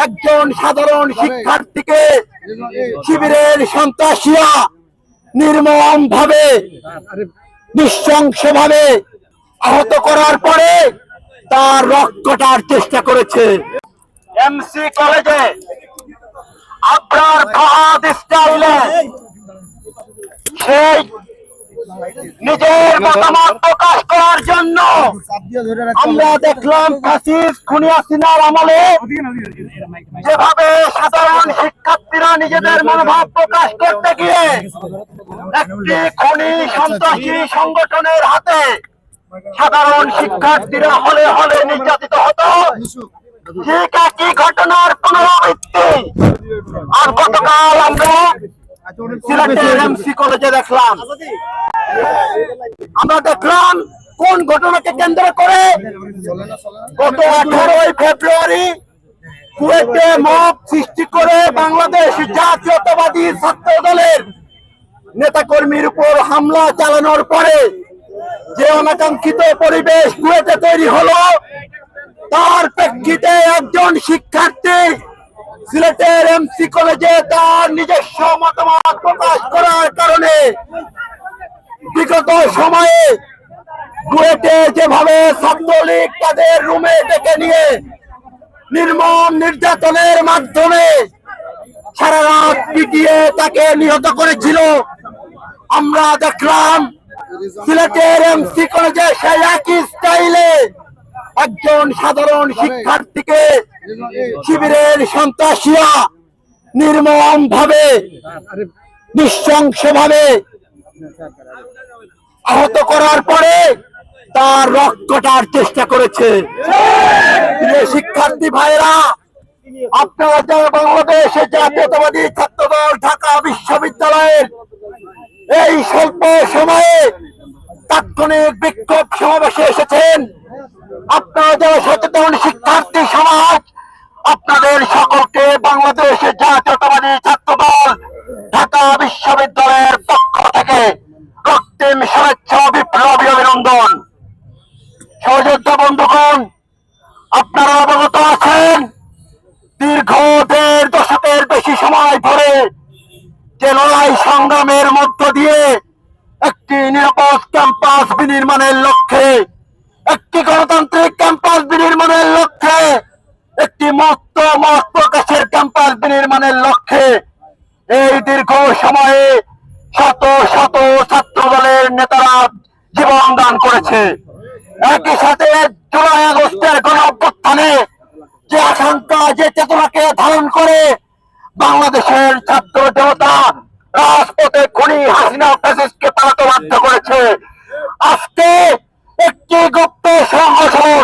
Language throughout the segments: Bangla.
একজন সাধারণ শিক্ষার্থীকে শিবিরের সন্ত্রাসীরা নির্মম ভাবে নৃশংস ভাবে আহত করার পরে তার কাটার চেষ্টা করেছে। এমসি কলেজে আপনার সেই নিজের মতামত প্রকাশ করার জন্য আমরা দেখলাম আমলে যেভাবে সাধারণ শিক্ষার্থীরা নিজেদের মনোভাব প্রকাশ করতে গিয়ে একটি খনি সন্ত্রাসী সংগঠনের হাতে সাধারণ শিক্ষার্থীরা হলে হলে নির্যাতিত হতো। ঠিক একই ঘটনার পুনরাবৃত্তি। আর গতকাল আমরা আমরা দেখলাম কোন ঘটনাকে কেন্দ্র করে গত আঠারোই ফেব্রুয়ারি কুয়েটে মব সৃষ্টি করে বাংলাদেশ জাতীয়তাবাদী ছাত্র দলের নেতাকর্মীর উপর হামলা চালানোর পরে যে অনাকাঙ্ক্ষিত পরিবেশ কুয়েটে তৈরি হলো, তার প্রেক্ষিতে একজন এমসি কলেজে তার নিজস্ব মতামত প্রকাশ করার কারণে বিগত সময়ে কুয়েটে যেভাবে ছাত্রলীগ তাদের রুমে ডেকে নিয়ে নির্মম নির্যাতনের মাধ্যমে সারা রাত পিটিয়ে তাকে নিহত করেছিল, আমরা দেখলাম সিলেটের এমসি কলেজে সেই একই স্টাইলে একজন সাধারণ শিক্ষার্থীকে শিবিরের সন্ত্রাসীরা নির্মম ভাবে নৃশংস ভাবে আহত করার পরে তার রক্ত চেষ্টা করেছে। শিক্ষার্থী ভাইরা আপনারা যারা বাংলাদেশের জাতীয়তাবাদী ছাত্রদল ঢাকা বিশ্ববিদ্যালয়ের এই স্বল্প সময়ে তাৎক্ষণিক বিক্ষোভ সমাবেশে এসেছেন আপনারা যারা সচেতন শিক্ষার্থী সমাজ আপনাদের বাংলাদেশের জাতীয়তাবাদী ছাত্রদল ঢাকা বিশ্ববিদ্যালয়ের পক্ষ থেকে রক্তিম শুভেচ্ছা বিপ্লবী অভিনন্দন। সহযোদ্ধা বন্ধুগণ, আপনারা অবগত আছেন, দীর্ঘ দেড় দশকের বেশি সময় ধরে যে লড়াই সংগ্রামের মধ্য দিয়ে একটি নিরাপদ ক্যাম্পাস বিনির্মাণের লক্ষ্যে, একটি গণতান্ত্রিক ক্যাম্পাস বিনির্মাণের লক্ষ্যে মুক্ত মত প্রকাশের ক্যাম্পাস বিনির্মাণের লক্ষ্যে এই দীর্ঘ সময়ে শত শত ছাত্র দলের নেতারা জীবন দান করেছে। একই সাথে জুলাই আগস্টের গণ যে আশঙ্কা, যে চেতনাকে ধারণ করে বাংলাদেশের ছাত্র জনতা রাজপথে খুনি হাসিনা ফ্যাসিস্টকে পালাতে বাধ্য করেছে। আজকে একটি গুপ্ত সংগঠন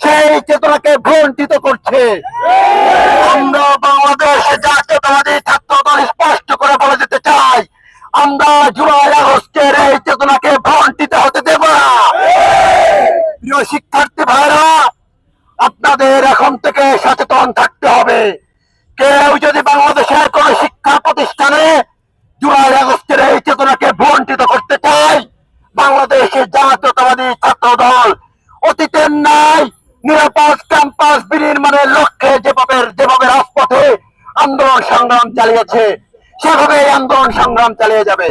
সেই চেতনাকে ভ্রন্টিত করছে আমরা বাংলাদেশের জাতীয়তাবাদী ছাত্র দল স্পষ্ট করে বলে দিতে চাই, আমরা জুলাই আগস্টের এই চেতনাকে ভ্রন্টিত হতে দেব না। প্রিয় শিক্ষার্থী ভাইরা, আপনাদের এখন থেকে সচেতন থাকতে হবে। কেউ যদি বাংলাদেশের কোন শিক্ষা প্রতিষ্ঠানে জুলাই আগস্টের এই চেতনাকে বন্টিত করতে চায় বাংলাদেশের জাতীয়তাবাদী ছাত্র দল অতীতের নাই নিরাপদ ক্যাম্পাস বিনির্মাণের লক্ষ্যে যেভাবে যেভাবে রাজপথে আন্দোলন সংগ্রাম চালিয়েছে সেভাবে আন্দোলন সংগ্রাম চালিয়ে যাবে।